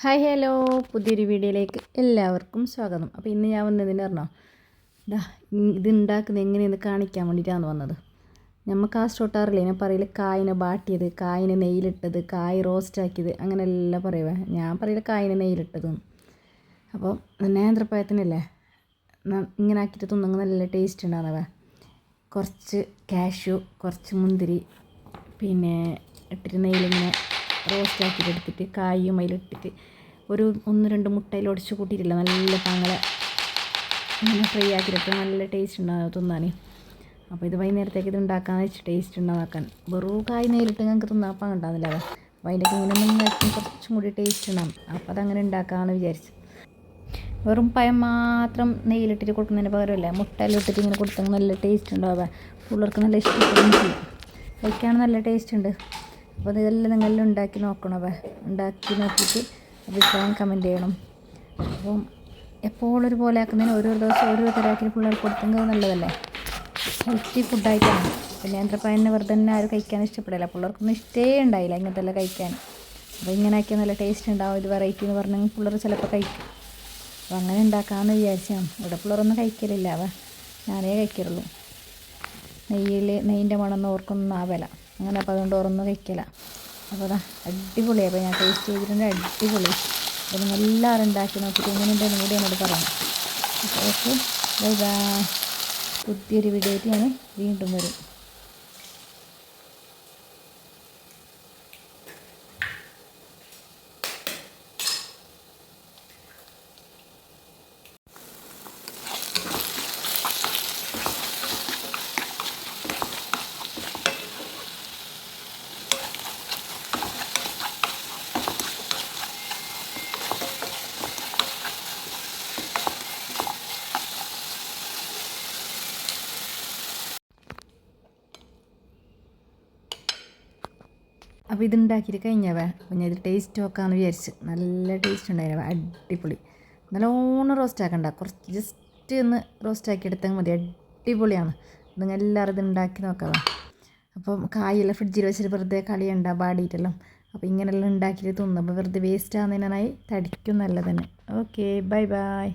Hi hello. പുതിയൊരു വീഡിയോയിലേക്ക് എല്ലാവർക്കും സ്വാഗതം. അപ്പോൾ ഇന്ന് ഞാൻ വന്നതിന് പറഞ്ഞോ? ഇതാ ഇത് ഉണ്ടാക്കുന്നത് എങ്ങനെയെന്ന് കാണിക്കാൻ വേണ്ടിയിട്ടാണ് വന്നത്. നമുക്ക് ആ സ്റ്റോട്ടാറില്ലേ ഞാൻ പറയില്ല കായിനെ ബാട്ടിയത് കായിനെ നെയ്യിലിട്ടത് കായ് റോസ്റ്റ് ആക്കിയത് അങ്ങനെ എല്ലാം പറയുവേ. ഞാൻ പറയില്ല കായിനെ നെയ്യിലിട്ടത്. അപ്പോൾ നേന്ത്രപ്പഴത്തിനല്ലേ? ന- ഇങ്ങനെ ആക്കിയിട്ട് തിന്നങ്ങ് നല്ല ടേസ്റ്റ് ഉണ്ടാകുന്നവ കുറച്ച് കാഷ്യൂ കുറച്ച് മുന്തിരി പിന്നെ ഇട്ടിട്ട് നെയ്യിലിങ്ങനെ റോസ്റ്റ് ആക്കിയിട്ട് എടുത്തിട്ട് കായും അതിലിട്ടിട്ട് ഒരു ഒന്ന് രണ്ട് മുട്ടയിൽ ഒടിച്ച് കൂട്ടിയിട്ടില്ല. നല്ല പാങ്ങളെ ഇങ്ങനെ ഫ്രൈ ആക്കിയിട്ട് നല്ല ടേസ്റ്റ് ഉണ്ടാകും തിന്നാൻ. അപ്പോൾ ഇത് വൈകുന്നേരത്തേക്ക് ഇത് ഉണ്ടാക്കാന്ന് വെച്ച് ടേസ്റ്റ് ഉണ്ടാക്കാൻ. വെറും കായ് നേരിട്ട് ഞങ്ങൾക്ക് തിന്നാപ്പം ഉണ്ടാകുന്നില്ല അപ്പോൾ അതിന്റെ ഇങ്ങനെ ഉണ്ടാക്കി കുറച്ചും കൂടി ടേസ്റ്റ് ഉണ്ടാകും അപ്പോൾ അതങ്ങനെ ഉണ്ടാക്കാമെന്ന് വിചാരിച്ചു. വെറും പഴം മാത്രം നെയ്യിലിട്ടിട്ട് കൊടുക്കുന്നതിന് പകരമല്ലേ? മുട്ടയിലിട്ടിട്ട് ഇങ്ങനെ കൊടുത്താൽ നല്ല ടേസ്റ്റ് ഉണ്ടാവുക. പിള്ളേർക്ക് നല്ല ഇഷ്ടപ്പെടുകയും ചെയ്യും. കഴിക്കാൻ നല്ല ടേസ്റ്റ് ഉണ്ട്. അപ്പോൾ ഇതെല്ലാം നിങ്ങളെല്ലാം ഉണ്ടാക്കി നോക്കണം ഉണ്ടാക്കി നോക്കിയിട്ട് അഭിപ്രായം കമന്റ് ചെയ്യണം. അപ്പം എപ്പോഴും ഒരുപോലെ ആക്കുന്നതിന് ഓരോ ദിവസം ഓരോ തരാക്കിന് പിള്ളേർക്ക് കൊടുത്തെങ്കിൽ നല്ലതല്ലേ? ഹെൽത്തി ഫുഡായിട്ടാണ് പിന്നെ നേന്ത്രപ്പഴന്നെ വെറുതെ തന്നെ ആരും കഴിക്കാൻ ഇഷ്ടപ്പെടില്ല. പിള്ളേർക്കൊന്നും ഇഷ്ടേ ഉണ്ടായില്ല ഇങ്ങനത്തെ എല്ലാം കഴിക്കാൻ. അപ്പോൾ ഇങ്ങനെ ആക്കിയാൽ നല്ല ടേസ്റ്റ് ഉണ്ടാവും ഇത് വെറൈറ്റി എന്ന് പറഞ്ഞെങ്കിൽ പിള്ളേർ ചിലപ്പോൾ കഴിക്കും. അപ്പോൾ അങ്ങനെ ഉണ്ടാക്കാമെന്ന് വിചാരിച്ചാണ്. ഇവിടെ പിള്ളേരൊന്നും കഴിക്കലില്ല. അവ ഞാനേ കഴിക്കരുള്ളൂ നെയ്യിൽ നെയ്യിന്റെ മണം ഓർക്കൊന്നും ആവല. അങ്ങനെ അപ്പോൾ അതുകൊണ്ട് ഓർന്ന് കഴിക്കല അപ്പോൾ അതാ അടിപൊളിയാണ് അപ്പോൾ ഞാൻ ടേസ്റ്റ് ചെയ്തിട്ടുണ്ട് അടിപൊളി. അപ്പോൾ നിങ്ങൾ എല്ലാവരും ഉണ്ടാക്കി നോക്കിയിട്ട് എങ്ങനെയുണ്ടെന്ന് കൂടി എന്നോട് അപ്പോൾ ഓക്കെ. ബൈ പുതിയൊരു വീഡിയോ ഞാൻ വീണ്ടും വരും. അപ്പോൾ ഇതുണ്ടാക്കിയിട്ട് കഴിഞ്ഞവ. ഞാൻ ഇത് ടേസ്റ്റ് നോക്കാമെന്ന് വിചാരിച്ച് നല്ല ടേസ്റ്റ് ഉണ്ടായിരുന്നവ അടിപൊളി. നല്ലോണം റോസ്റ്റ് ആക്കണ്ട. കുറച്ച് ജസ്റ്റ് ഒന്ന് റോസ്റ്റ് ആക്കി എടുത്താൽ മതി. അടിപൊളിയാണ്. നിങ്ങൾ എല്ലാവരും ഇത് ഉണ്ടാക്കി നോക്കാം അപ്പം കായെല്ലാം ഫ്രിഡ്ജിൽ വെച്ചിട്ട് വെറുതെ കളിയുണ്ട ബാടിയിട്ടെല്ലാം അപ്പോൾ ഇങ്ങനെയെല്ലാം ഉണ്ടാക്കിയിട്ട് തിന്നും അപ്പോൾ വെറുതെ വേസ്റ്റ് ആകുന്നതിനായി തടിക്കും നല്ലതന്നെ. Okay bye by